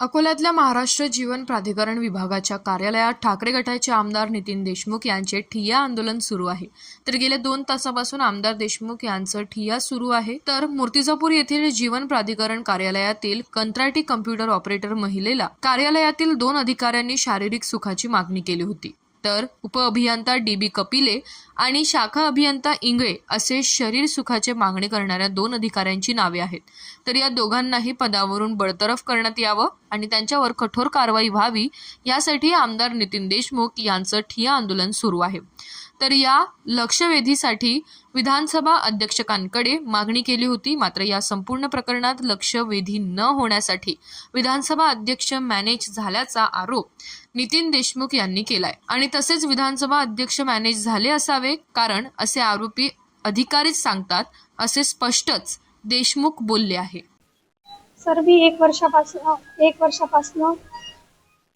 अकोल्यातल्या महाराष्ट्र जीवन प्राधिकरण विभागाच्या कार्यालयात ठाकरे गटाचे आमदार नितीन देशमुख यांचे ठिय्या आंदोलन सुरू आहे. तर गेल्या दोन तासापासून आमदार देशमुख यांचं ठिय्या सुरू आहे. तर मूर्तिजापूर येथील जीवन प्राधिकरण कार्यालयातील कंत्राटी कम्प्युटर ऑपरेटर महिलेला कार्यालयातील दोन अधिकाऱ्यांनी शारीरिक सुखाची मागणी केली होती. तर उपअभियंता डी बी कपिले आणि शाखा अभियंता इंगळे असे शरीर सुखाचे मागणी करणाऱ्या दोन अधिकाऱ्यांची नावे आहेत. तर या दोघांनाही पदावरून बडतरफ करण्यात यावं आणि त्यांच्यावर कठोर कारवाई व्हावी यासाठी आमदार नितीन देशमुख यांचं ठिया आंदोलन सुरू आहे. तर या लक्षवेधीसाठी विधानसभा अध्यक्षकांकडे मागणी केली होती. मात्र या संपूर्ण प्रकरणात लक्षवेधी न होण्यासाठी विधानसभा अध्यक्ष मॅनेज झाल्याचा आरोप नितीन देशमुख यांनी केलाय. आणि तसेच विधानसभा अध्यक्ष मॅनेज झाले असावे कारण असे आरोपी अधिकारीच सांगतात असे स्पष्टच देशमुख बोलले आहे. सर मी एक वर्षापासून एक वर्षापासून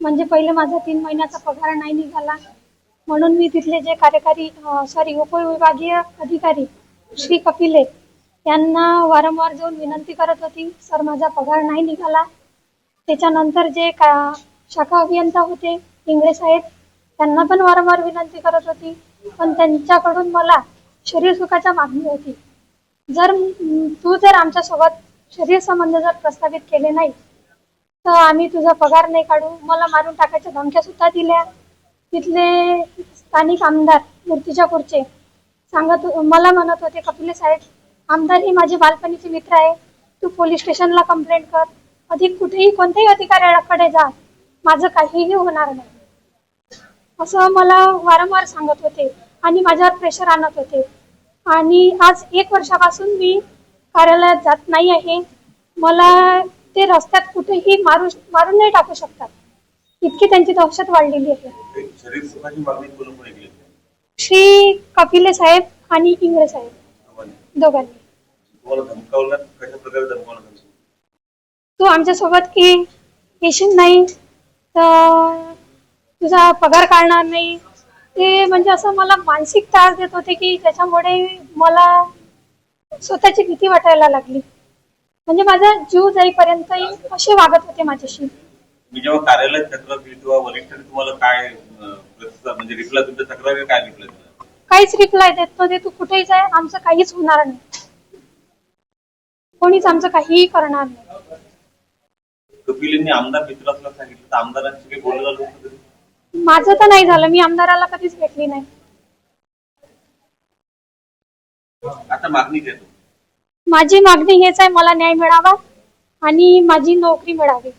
म्हणजे पहिले माझा तीन महिन्याचा पगार नाही निघाला. म्हणून मी तिथले जे कार्यकारी सॉरी उपविभागीय अधिकारी श्री कपिले यांना वारंवार जाऊन विनंती करत होती सर माझा पगार नाही निघाला. त्याच्यानंतर जे का शाखा अभियंता होते इंगळे साहेब त्यांना पण वारंवार विनंती करत होती पण त्यांच्याकडून मला शरीर सुखाच्या मागणी होती. जर तू जर आमच्यासोबत शरीर संबंध जर प्रस्थापित केले नाही तर आम्ही तुझा पगार नाही काढू मला मारून टाकायच्या धमक्या सुद्धा दिल्या. तिथले स्थानिक आमदार मूर्तीच्या खुर्चे सांगत मला म्हणत होते कपिले साहेब आमदार ही माझे बालपणीचे मित्र आहे. तू पोलीस स्टेशनला कंप्लेंट कर. अधिक कुठेही कोणत्याही अधिकाऱ्याकडे जा. माझं काहीही होणार नाही. असं मला वारंवार सांगत होते आणि माझ्यावर प्रेशर आणत होते. आणि आज एक वर्षापासून मी कार्यालयात जात नाही आहे. मला ते रस्त्यात कुठेही मारू मारून नाही टाकू शकतात. इतकी त्यांची दहशत वाढलेली आहे. श्री कपिले साहेब आणि इंगळे साहेब. दोघांनी? तू आमच्यासोबत की येशील नाही? तर तुझा पगार काढणार नाही? ते म्हणजे असं मला मानसिक त्रास देत होते की त्याच्यामुळे मला स्वतःची भीती वाटायला लागली. म्हणजे माझा जीव जाईपर्यंतही असे वागत होते माझ्याशी. मी जेव्हा कार्यालयात तक्रार केली तेव्हा वरिष्ठांनी तुम्हाला काय अं, प्रतिसाद म्हणजे रिप्लाय तुमच्या तक्रारी काय रिप्लाय दिला? काहीच रिप्लाय देत नव्हते तू कुठेही जाय आमचं काहीच होणार नाही. कोणीच आमचं काहीही करणार नाही. कपिलींनी आमदार मित्र असल्याचं सांगितलं तर आमदारांशी काही बोलणं झालं होतं? माझं तर नाही झालं मी आमदाराला कधीच भेटली नाही. आता मागणी देतो माझी मागणी हेच आहे मला न्याय मिळावा आणि माझी नोकरी मिळावी.